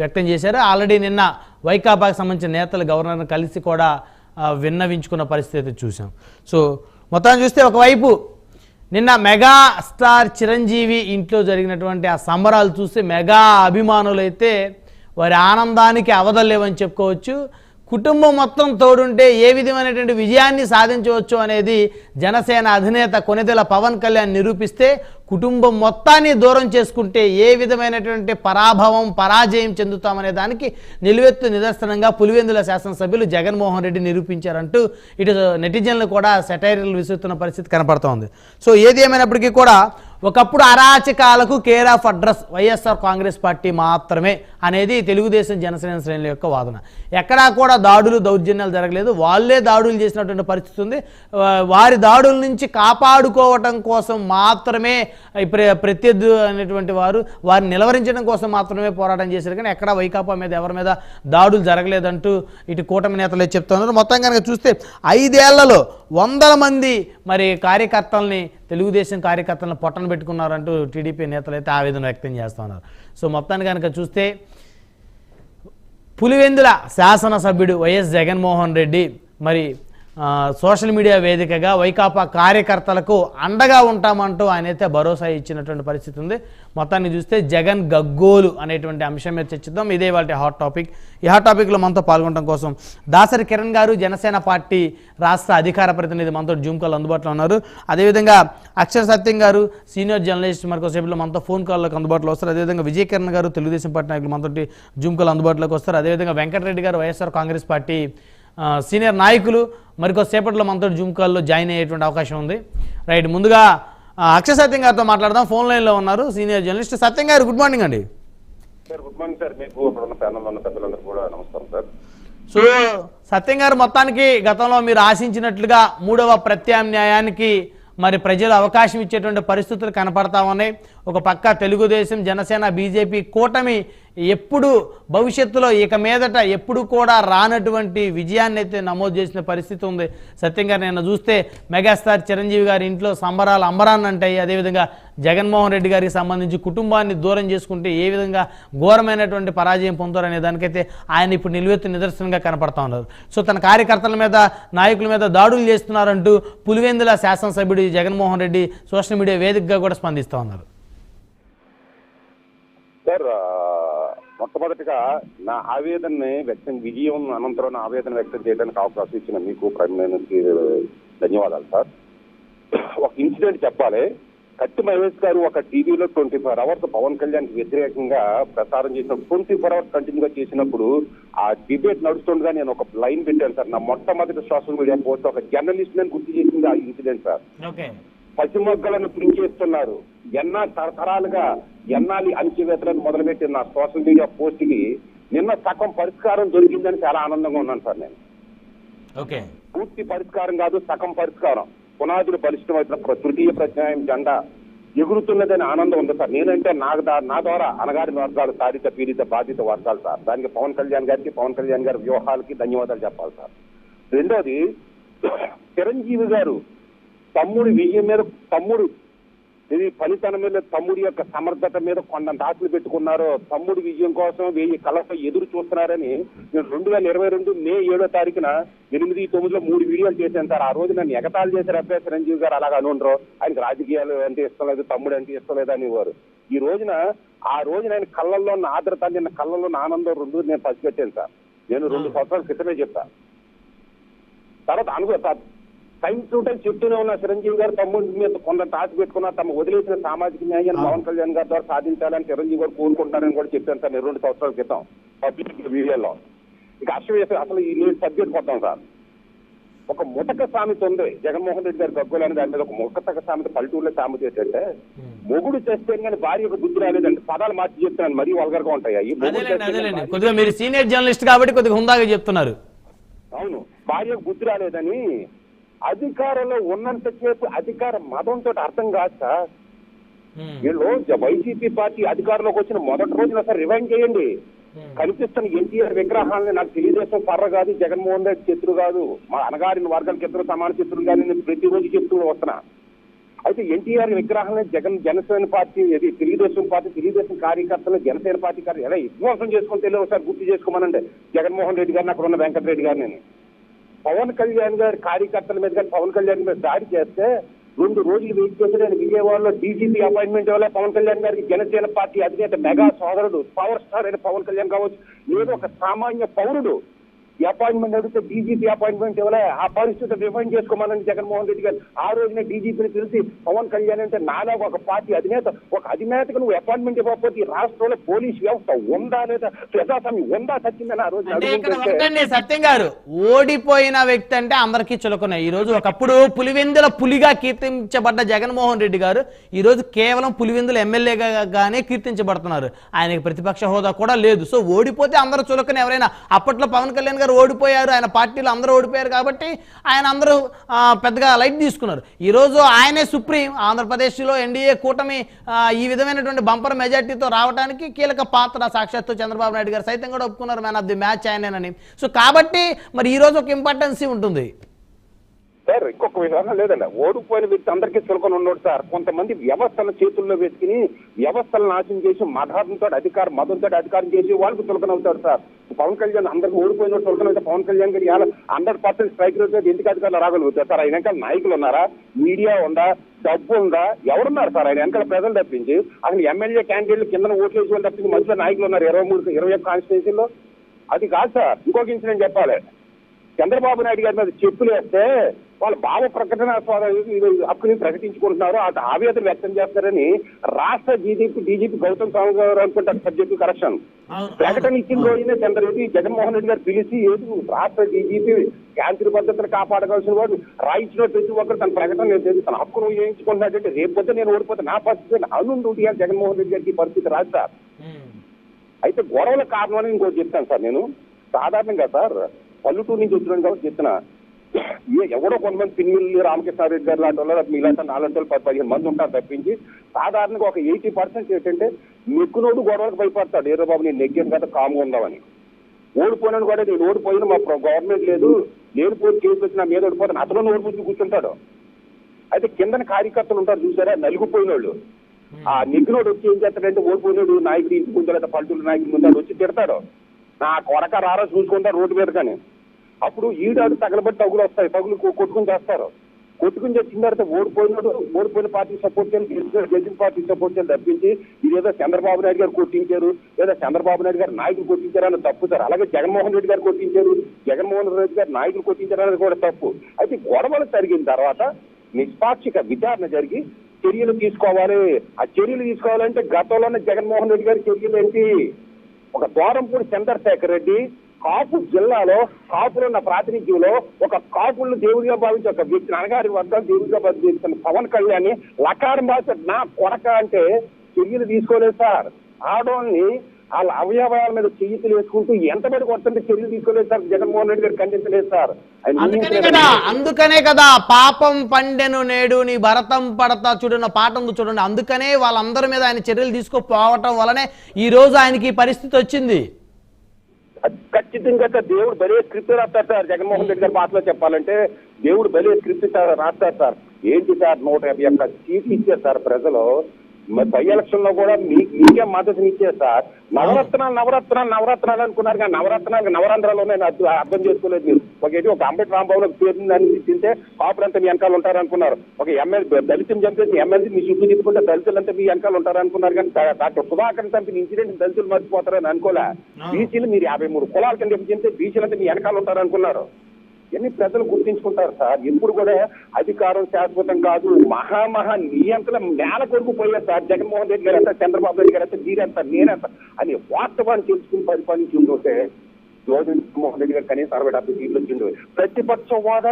వ్యక్తం చేశారు. ఆల్రెడీ నిన్న వైకాపాకి సంబంధించిన నేతలు గవర్నర్ని కలిసి కూడా విన్నవించుకున్న పరిస్థితి చూసాం సో మొత్తాన్ని చూస్తే ఒకవైపు నిన్న మెగా స్టార్ చిరంజీవి ఇంట్లో జరిగినటువంటి ఆ సంబరాలు చూస్తే మెగా అభిమానులైతే వారి ఆనందానికి అవదలేవని చెప్పుకోవచ్చు. కుటుంబం మొత్తం తోడుంటే ఏ విధమైనటువంటి విజయాన్ని సాధించవచ్చు అనేది జనసేన అధినేత కొనిదెల పవన్ కళ్యాణ్ నిరూపిస్తే కుటుంబం మొత్తాన్ని దూరం చేసుకుంటే ఏ విధమైనటువంటి పరాభవం పరాజయం చెందుతామనే దానికి నిలువెత్తు నిదర్శనంగా పులివెందుల శాసనసభ్యులు జగన్మోహన్ రెడ్డి నిరూపించారంటూ ఇటు నెటిజన్లు కూడా సెటైర్లు విసురుతున్న పరిస్థితి కనపడుతోంది. సో ఏది ఏమైనప్పటికీ కూడా ఒకప్పుడు అరాచకాలకు care of address YSR Congress party మాత్రమే అనేది తెలుగుదేశం జనసేన శ్రేణుల యొక్క వాదన. ఎక్కడా కూడా దాడులు దౌర్జన్యాలు జరగలేదు. వాళ్ళే దాడులు చేసినటువంటి పరిస్థితి ఉంది. వారి దాడుల నుంచి కాపాడుకోవటం కోసం మాత్రమే ప్ర- ప్రత్యర్థి అనేటువంటి వారు వారిని నిలవరించడం కోసం మాత్రమే పోరాటం చేశారు. కానీ ఎక్కడా వైకాపా మీద ఎవరి మీద దాడులు జరగలేదంటూ ఇటు కూటమి నేతలు చెప్తున్నారు. మొత్తం కనుక చూస్తే ఐదేళ్ళలో వందల మంది మరి కార్యకర్తల్ని తెలుగుదేశం కార్యకర్తలను పొట్టన పెట్టుకున్నారంటూ టీడీపీ నేతలు అయితే ఆవేదన వ్యక్తం చేస్తున్నారు సో మొత్తాన్ని కనుక చూస్తే పులివెందుల శాసనసభ్యుడు వైఎస్ జగన్మోహన్ రెడ్డి మరి సోషల్ మీడియా వేదికగా వైకాపా కార్యకర్తలకు అండగా ఉంటామంటూ ఆయన అయితే భరోసా ఇచ్చినటువంటి పరిస్థితి ఉంది. మొత్తాన్ని చూస్తే జగన్ గగ్గోలు అనేటువంటి అంశం మీద చర్చిద్దాం. ఇదే వాళ్ళ హాట్ టాపిక్. ఈ హాట్ టాపిక్లో మనతో పాల్గొనడం కోసం దాసరి కిరణ్ గారు జనసేన పార్టీ రాష్ట్ర అధికార ప్రతినిధి మనతో జూమ్ కాల్ అందుబాటులో ఉన్నారు. అదేవిధంగా అక్షర సత్యం గారు సీనియర్ జర్నలిస్ట్ మరికొసేపులో మనతో ఫోన్ కాల్లోకి అందుబాటులో వస్తారు. అదేవిధంగా విజయ్ కిరణ్ గారు తెలుగుదేశం పార్టీ నాయకులు మనతోటి జూమ్ కాల్ అందుబాటులోకి వస్తారు. అదేవిధంగా వెంకటరెడ్డి గారు వైఎస్ఆర్ కాంగ్రెస్ పార్టీ సీనియర్ నాయకులు మరికొద్దిసేపట్లో మనతో జూమ్ కాల్లో జాయిన్ అయ్యేటువంటి అవకాశం ఉంది. రైట్ ముందుగా అక్షయ సత్యం గారితో మాట్లాడదాం. ఫోన్ లైన్లో ఉన్నారు సీనియర్ జర్నలిస్ట్ సత్యం గారు గుడ్ మార్నింగ్ అండి. Sir good morning sir. మీకు ఇక్కడ ఉన్న ప్యానల్ ఉన్న సభ్యులందరూ కూడా నమస్కారం సార్. సో సత్యం గారు మొత్తానికి గతంలో మీరు ఆశించినట్లుగా మూడవ ప్రత్యామ్నాయానికి మరి ప్రజలు అవకాశం ఇచ్చేటువంటి పరిస్థితులు కనపడతా ఉన్నాయి. ఒక పక్క తెలుగుదేశం జనసేన బీజేపీ కూటమి ఎప్పుడు భవిష్యత్తులో ఇక మీదట ఎప్పుడు కూడా రానటువంటి విజయాన్ని అయితే నమోదు చేసిన పరిస్థితి ఉంది. సత్యంగా నేను చూస్తే మెగాస్టార్ చిరంజీవి గారి ఇంట్లో సంబరాలు అంబరాన్ని అంటాయి. అదేవిధంగా జగన్మోహన్ రెడ్డి గారికి సంబంధించి కుటుంబాన్ని దూరం చేసుకుంటే ఏ విధంగా ఘోరమైనటువంటి పరాజయం పొందుతారనే దానికైతే ఆయన ఇప్పుడు నిలువెత్తు నిదర్శనంగా కనపడతా ఉన్నారు. సో తన కార్యకర్తల మీద నాయకుల మీద దాడులు చేస్తున్నారంటూ పులివెందుల శాసనసభ్యుడు జగన్మోహన్ రెడ్డి సోషల్ మీడియా వేదికగా కూడా స్పందిస్తూ ఉన్నారు. సార్ మొట్టమొదటిగా నా ఆవేదనని వ్యక్తం విజయం అనంతరం నా ఆవేదన వ్యక్తం చేయడానికి అవకాశం ఇచ్చిన మీకు ప్రైమ్ ధన్యవాదాలు సార్. ఒక ఇన్సిడెంట్ చెప్పాలి. కత్తి మహేష్ గారు ఒక టీవీలో twenty four hours Pawan Kalyan వ్యతిరేకంగా ప్రసారం చేసిన ట్వంటీ ఫోర్ అవర్స్ కంటిన్యూగా చేసినప్పుడు ఆ డిబేట్ నడుస్తుండగా నేను ఒక లైన్ పెట్టాను సార్. నా మొట్టమొదటి సోషల్ మీడియా పోస్ట్ ఒక జర్నలిస్ట్ నేను గుర్తు చేసింది ఆ ఇన్సిడెంట్ సార్. పసిమొగ్గలను పెంచేస్తున్నారు ఎన్నా తరతరాలుగా ఎన్నాలి అణచివేతలను మొదలుపెట్టిన నా సోషల్ మీడియా పోస్ట్కి నిన్న సగం పరిష్కారం దొరికిందని చాలా ఆనందంగా ఉన్నాను సార్ నేను. ఓకే. పూర్తి పరిష్కారం కాదు సగం పరిష్కారం. పునాదులు బలిష్టమైన తృతీయ ప్రత్యాయం జెండా ఎగురుతున్నదని ఆనందం ఉంది సార్. నేనంటే నా దా- నా ద్వారా అనగారిన వర్గాలు సాధిత పీడిత బాధిత వర్గాలు సార్. దానికి పవన్ కళ్యాణ్ గారికి పవన్ కళ్యాణ్ గారి వ్యూహాలకి ధన్యవాదాలు చెప్పాలి సార్. రెండోది చిరంజీవి గారు తమ్ముడి విజయం మీద తమ్ముడు ఇది ఫలితనం మీద తమ్ముడి యొక్క సమర్థత మీద కొండంత ఆశలు పెట్టుకున్నారు తమ్ముడి విజయం కోసం వెయ్యి కళతో ఎదురు చూస్తున్నారని నేను రెండు వేల ఇరవై రెండు మే ఏడో తారీఖున ఎనిమిది తొమ్మిదిలో మూడు వీడియోలు చేశాను సార్. ఆ రోజు నన్ను ఎగతాళి చేశారు అబ్బాయి చిరంజీవి గారు. అలాగా అనుండ్రు. ఆయనకి రాజకీయాలు అంటే ఇష్టం లేదు తమ్ముడు అంటే ఇష్టం లేదు అనేవారు. ఈ రోజున ఆ రోజు నేను కళ్ళల్లో ఉన్న ఆదరత నిన్న కళ్ళల్లో ఉన్న ఆనందం రెండు నేను పసిగట్టాను సార్. నేను రెండు సంవత్సరాల క్రితమే చెప్పా. తర్వాత అనుకో టైం టు టైం చెప్తూనే ఉన్న. చిరంజీవి గారు తమ్ముడి మీద కొంత టాస్ పెట్టుకున్న తమ వదిలేసిన సామాజిక న్యాయాన్ని పవన్ కళ్యాణ్ గారి ద్వారా సాధించాలని చిరంజీవి గారు కోరుకుంటారని కూడా చెప్పాను సార్. నేను రెండు సంవత్సరాల క్రితం పబ్లిక్ వీడియోలో ఇక అశ్వ అసలు ఈ నేను సబ్జెక్ట్ కొట్టాం సార్. ఒక ముటక సామెత ఉంది. జగన్మోహన్ రెడ్డి గారి గగ్గోలు అనే దాని మీద ఒక ముటక సామెత పల్లెటూరులో సామెత ఏంటంటే మొగుడు చేస్తే కానీ భార్యకు బుద్ధి రాలేదంటే పదాలు మార్చి చెప్తున్నాను. మరీ ఉంటాయి? చేస్తే అదేలేండి. కానీ కొద్దిగా మీరు సీనియర్ జర్నలిస్ట్ కాబట్టి కొద్దిగా హుందాగా చెప్తున్నారు. అవును. భార్యకు బుద్ధి రాలేదని అధికారంలో ఉన్నంత సేపు అధికార మతంతో అర్థం కాదు సార్. వీళ్ళు వైసీపీ పార్టీ అధికారంలోకి వచ్చిన మొదటి రోజున సార్ రివైండ్ చేయండి. కనిపిస్తున్న ఎన్టీఆర్ విగ్రహాలని నాకు తెలుగుదేశం పర్ర కాదు జగన్మోహన్ రెడ్డి శత్రు కాదు. మా అనగారిన వర్గాలకు ఇద్దరు సమాన శత్రులు కానీ నేను ప్రతిరోజు చెప్తూ వస్తున్నా. అయితే ఎన్టీఆర్ విగ్రహాన్ని జగన్ జనసేన పార్టీ ఇది తెలుగుదేశం పార్టీ తెలుగుదేశం కార్యకర్తలు జనసేన పార్టీ కార్య ఎలా విధ్వంసం చేసుకుని తెలియదు ఒకసారి గుర్తు చేసుకోమనండి. జగన్మోహన్ రెడ్డి గారిని అక్కడ ఉన్న వెంకటరెడ్డి గారిని. పవన్ కళ్యాణ్ గారి కార్యకర్తల మీద కానీ పవన్ కళ్యాణ్ మీద దాడి చేస్తే రెండు రోజులు వెయిట్ చేసి నేను విజయవాడలో డీజీపీ అపాయింట్మెంట్ ఇవ్వాలి. పవన్ కళ్యాణ్ గారికి జనసేన పార్టీ అధినేత మెగా సోదరుడు పవర్ స్టార్ అయిన పవన్ కళ్యాణ్ కావచ్చు. నేను ఒక సామాన్య పౌరుడు ఈ అపాయింట్మెంట్ అడిగితే డీజీపీ అపాయింట్మెంట్ ఇవ్వలే. ఆ పరిస్థితి రిఫైన్ చేసుకోమని జగన్మోహన్ రెడ్డి గారు. ఆ రోజునే డీజీపీని పిలిచి పవన్ కళ్యాణ్ అంటే నాలా ఒక పార్టీ అధినేత ఒక అధినేతకు నువ్వు అపాయింట్మెంట్ ఇవ్వకపోతే ఈ రాష్ట్రంలో పోలీస్ వ్యవస్థ ఉందా లేదా? ప్రజాస్వామ్యం ఉందా? చచ్చిందని ఆ రోజు సత్యం గారు. ఓడిపోయిన వ్యక్తి అంటే అందరికీ చులకున్నాయి ఈ రోజు ఒకప్పుడు పులివెందుల పులిగా కీర్తించబడ్డ జగన్మోహన్ రెడ్డి గారు ఈ రోజు కేవలం పులివెందుల ఎమ్మెల్యేగా గానే కీర్తించబడుతున్నారు. ఆయనకి ప్రతిపక్ష హోదా కూడా లేదు. సో ఓడిపోతే అందరూ చులకని ఎవరైనా. అప్పట్లో పవన్ కళ్యాణ్ గారు ఓడిపోయారు ఆయన పార్టీలో అందరూ ఓడిపోయారు కాబట్టి ఆయన అందరూ పెద్దగా లైట్ తీసుకున్నారు. ఈ రోజు ఆయనే సుప్రీం ఆంధ్రప్రదేశ్లో ఎన్డీఏ కూటమి ఈ విధమైనటువంటి బంపర్ మెజార్టీతో రావడానికి కీలక పాత్ర సాక్షాత్తు చంద్రబాబు నాయుడు గారు సైతం కూడా ఒప్పుకున్నారు. మ్యాన్ ఆఫ్ ది మ్యాచ్ ఆయనేనని. సో కాబట్టి మరి ఈ రోజు ఒక ఇంపార్టెన్సీ ఉంటుంది. సార్ ఇంకొక విధానం లేదండి ఓడిపోయిన వ్యక్తి అందరికీ చులకన ఉన్నాడు సార్. కొంతమంది వ్యవస్థల చేతుల్లో వేసుకుని వ్యవస్థలను నాశనం చేసి మతాంతో అధికారం మతంతో అధికారం చేసి వాళ్ళకి చులకన అవుతాడు సార్. పవన్ కళ్యాణ్ అందరికి ఓడిపోయిన చులకన అయితే పవన్ కళ్యాణ్ గారు హండ్రెడ్ పర్సెంట్ స్ట్రైక్ రేట్ ఎందుకు అధికారులు రాగలుగుతారు సార్? ఆయన వెనకాల నాయకులు ఉన్నారా? మీడియా ఉందా? డబ్బు ఉందా? ఎవరున్నారు సార్? ఆయన వెనకాల ప్రజలు తప్పించి అసలు ఎమ్మెల్యే క్యాండిడేట్లు కింద ఓట్లు వేసి వాళ్ళు తప్పించి మధ్యలో నాయకులు ఉన్నారు. ఇరవై మూడు ఇరవై ఒక్క కాన్స్టిట్యూన్సీలో అది కాదు సార్. ఇంకొక ఇన్సిడెంట్ చెప్పాలి. చంద్రబాబు నాయుడు గారి మీద చెప్పులు వేస్తే వాళ్ళ భావ ప్రకటన హక్కుని ప్రకటించుకుంటున్నారు. అటు ఆవేదన వ్యక్తం చేస్తారని రాష్ట్ర జీడీపీ డీజీపీ గౌతమ్ స్వామి గారు అనుకుంటారు సబ్జెక్టు కరెక్షన్. ప్రకటన ఇచ్చిన రోజునే చంద్రరెడ్డి జగన్మోహన్ రెడ్డి గారు పిలిచి ఏది రాష్ట్ర డీజీపీ శాంతి భద్రతను కాపాడవలసిన వాడు రాయించిన ప్రతి ఒక్కరు తన ప్రకటన లేదు తన హక్కును ఉపయోగించుకుంటున్నాడంటే రేపు పొద్దున నేను ఓడిపోతే. నా పరిస్థితి అనుండు జగన్మోహన్ రెడ్డి గారికి పరిస్థితి రాదు సార్. అయితే గొడవల కారణం అని ఇంకోటి చెప్తాను సార్ నేను. సాధారణంగా సార్ పల్లెటూరు నుంచి వచ్చినాను కాబట్టి చెప్తున్నా ఎవడో కొంతమంది పిన్నిల్లి రామకృష్ణారెడ్డి గారు లాంటి వాళ్ళు లేకపోతే మీలాంటి నాలుగు వాళ్ళు పది పదిహేను మంది ఉంటారు తప్పించి సాధారణంగా ఒక ఎయిటీ పర్సెంట్ ఏంటంటే నెక్కునోడు గొడవలకు భయపడతాడు. ఏదో బాబు నేను నెగ్గాను కదా కాముగా ఉందామని ఓడిపోయినాను కూడా నేను ఓడిపోయిన మా గవర్నమెంట్ లేదు. నేను పోయి కేసు వచ్చి నా మీద ఓడిపోతాను అతను ఓడిపోయి కూర్చుంటాడు. అయితే కిందన కార్యకర్తలు ఉంటారు చూసారా? నలుగుపోయిన వాళ్ళు ఆ నెగ్గినోడు వచ్చి ఏం చేస్తాడంటే ఓడిపోయినోడు నాయకుడు ఇంటి ముందు లేదా పల్లెటూరు నాయకుడి ముందు వచ్చి తిడతాడు. నా కొడక రారా చూసుకుంటా రోడ్డు మీద కానీ అప్పుడు ఈడాడు తగలబట్టి తగులు వస్తాయి తగులు కొట్టుకుని చేస్తారు. కొట్టుకుని చేసిన తర్వాత ఓడిపోయినాడు ఓడిపోయిన పార్టీ సపోర్ట్ చేయాలి గెలిచిన పార్టీ సపోర్ట్ చేయాలి తప్పించి ఇదేదో చంద్రబాబు నాయుడు గారు కొట్టించారు లేదా చంద్రబాబు నాయుడు గారు నాయకులు కొట్టించారు అని తప్పు సార్. అలాగే జగన్మోహన్ రెడ్డి గారు కొట్టించారు జగన్మోహన్ రెడ్డి గారు నాయకులు కొట్టించారు అనేది కూడా తప్పు. అయితే గొడవలు జరిగిన తర్వాత నిష్పాక్షిక విచారణ జరిగి చర్యలు తీసుకోవాలి. ఆ చర్యలు తీసుకోవాలంటే గతంలోనే జగన్మోహన్ రెడ్డి గారి చర్యలు ఏంటి ఒక ద్వారంపూడి చంద్రశేఖర్ రెడ్డి కాపు జిల్లాలో కాపులు ఉన్న ప్రాతినిధ్యంలో ఒక కాపులను దేవుడిగా భావించి ఒక వ్యక్తి అనగారి వర్గాలు దేవుడిగా భావించిన పవన్ కళ్యాణ్ లకారం భాష నా కొడక అంటే చర్యలు తీసుకోలేదు సార్. ఆడోల్ని వాళ్ళ అవయవాల మీద చెయ్యితులు వేసుకుంటూ ఎంతమంది కొడుతుంటే చర్యలు తీసుకోలేదు సార్. జగన్మోహన్ రెడ్డి గారు ఖండించలేదు సార్. అందుకనే. కదా అందుకనే కదా పాపం పండెను నేడు నీ భరతం పడతా చూడన్న ఉంది చూడండి. అందుకనే వాళ్ళందరి మీద ఆయన చర్యలు తీసుకోపోవటం వలనే ఈ రోజు ఆయనకి పరిస్థితి వచ్చింది. ఖచ్చితంగా సార్ దేవుడు భలే స్క్రిప్ట్ రాస్తారు సార్. జగన్మోహన్ రెడ్డి గారి పాటలో చెప్పాలంటే దేవుడు భలే స్క్రిప్ట్ రాస్తారు సార్. ఏంటి సార్ నూట యాభై ఒక్క సీట్లు ఇచ్చారు సార్ ప్రజలు? మరి పై ఎలక్షన్లో కూడా మీకే మద్దతుని ఇచ్చారు సార్. నవరత్నాలు నవరత్నాలు నవరత్నాలు అనుకున్నారు కానీ నవరత్నాలు నవరంధ్రాలు ఉన్నాయి అర్థం చేసుకోలేదు మీరు. ఒక ఏంటి ఒక అంబటి రాంబాబు పేరు దాన్ని తింటే కాపులంతా మీ వెనకాల ఉంటారు అనుకున్నారు ఒక ఎమ్మెల్యే దళితులు చంపేసి ఎమ్మెల్సీ మీ చుట్టూ తిప్పుకుంటే దళితులంతా మీ వెనకాల ఉంటారు అనుకున్నారు కానీ డాక్టర్ సుధాకర్ చంపిన ఇన్సిడెంట్ దళితులు మర్చిపోతారని అనుకోలే. బీసీలు మీరు యాభై మూడు కులాల కింద చెప్తే బీసీలు అంటే మీ వెనకాల ఉంటారు అనుకున్నారు ఇవన్నీ ప్రజలు గుర్తించుకుంటారు సార్. ఎప్పుడు కూడా అధికారం శాశ్వతం కాదు. మహామహా నియంత్రణ నేల కొడుకు పోయారు సార్. జగన్మోహన్ రెడ్డి గారు ఎంత చంద్రబాబు నాయుడు గారు ఎంత మీరెంత నేనెంత అని వాస్తవాన్ని తెలుసుకుని పరిపాలించి ఉంటుంటే జగన్మోహన్ రెడ్డి గారు కనీసం అరవై డెబ్బై సీట్లు వచ్చిండు. ప్రతిపక్ష హోదా